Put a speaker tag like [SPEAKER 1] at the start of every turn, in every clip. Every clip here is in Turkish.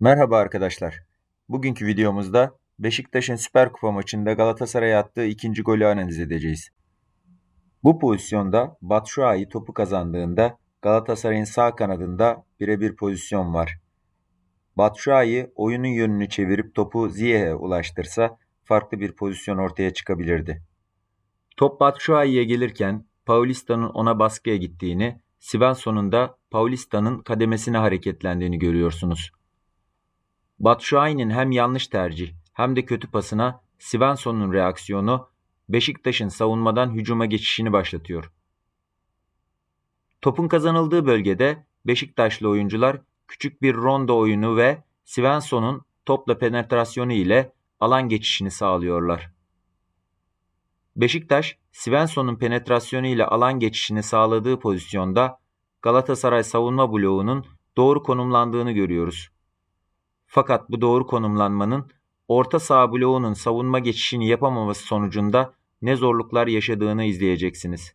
[SPEAKER 1] Merhaba arkadaşlar. Bugünkü videomuzda Beşiktaş'ın Süper Kupa maçında Galatasaray'a attığı ikinci golü analiz edeceğiz. Bu pozisyonda Batshuayi topu kazandığında Galatasaray'ın sağ kanadında birebir pozisyon var. Batshuayi oyunun yönünü çevirip topu Ziyech'e ulaştırsa farklı bir pozisyon ortaya çıkabilirdi. Top Batshuayi'ye gelirken Paulista'nın ona baskıya gittiğini, Svensson'un da Paulista'nın kademesine hareketlendiğini görüyorsunuz. Batshuayi'nin hem yanlış tercih hem de kötü pasına Svensson'un reaksiyonu Beşiktaş'ın savunmadan hücuma geçişini başlatıyor. Topun kazanıldığı bölgede Beşiktaşlı oyuncular küçük bir rondo oyunu ve Svensson'un topla penetrasyonu ile alan geçişini sağlıyorlar. Beşiktaş, Svensson'un penetrasyonu ile alan geçişini sağladığı pozisyonda Galatasaray savunma bloğunun doğru konumlandığını görüyoruz. Fakat bu doğru konumlanmanın orta saha bloğunun savunma geçişini yapamaması sonucunda ne zorluklar yaşadığını izleyeceksiniz.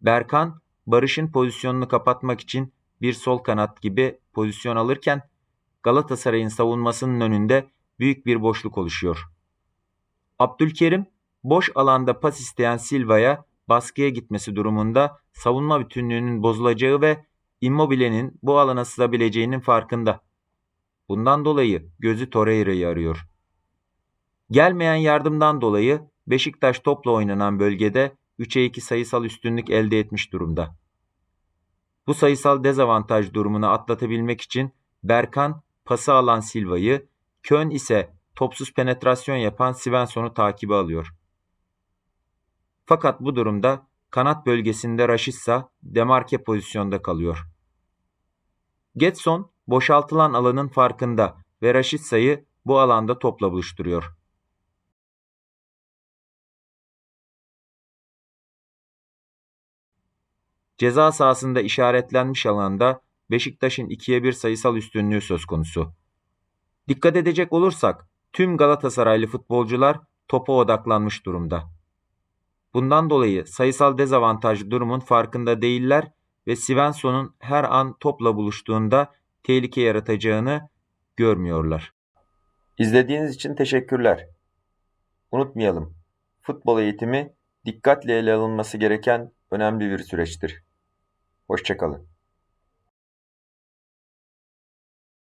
[SPEAKER 1] Berkan, Barış'ın pozisyonunu kapatmak için bir sol kanat gibi pozisyon alırken Galatasaray'ın savunmasının önünde büyük bir boşluk oluşuyor. Abdülkerim boş alanda pas isteyen Silva'ya baskıya gitmesi durumunda savunma bütünlüğünün bozulacağı ve Immobile'nin bu alana sızabileceğinin farkında. Bundan dolayı gözü Torreira'yı arıyor. Gelmeyen yardımdan dolayı Beşiktaş topla oynanan bölgede 3'e 2 sayısal üstünlük elde etmiş durumda. Bu sayısal dezavantaj durumunu atlatabilmek için Berkan pası alan Silva'yı, Kön ise topsuz penetrasyon yapan Svensson'u takibe alıyor. Fakat bu durumda kanat bölgesinde Raşitsa demarke pozisyonda kalıyor. Getson boşaltılan alanın farkında ve Raşitsa'yı bu alanda topla buluşturuyor. Ceza sahasında işaretlenmiş alanda Beşiktaş'ın 2'ye 1 sayısal üstünlüğü söz konusu. Dikkat edecek olursak tüm Galatasaraylı futbolcular topa odaklanmış durumda. Bundan dolayı sayısal dezavantajlı durumun farkında değiller ve Svensson'un her an topla buluştuğunda tehlike yaratacağını görmüyorlar. İzlediğiniz için teşekkürler. Unutmayalım, futbol eğitimi dikkatle ele alınması gereken önemli bir süreçtir. Hoşçakalın.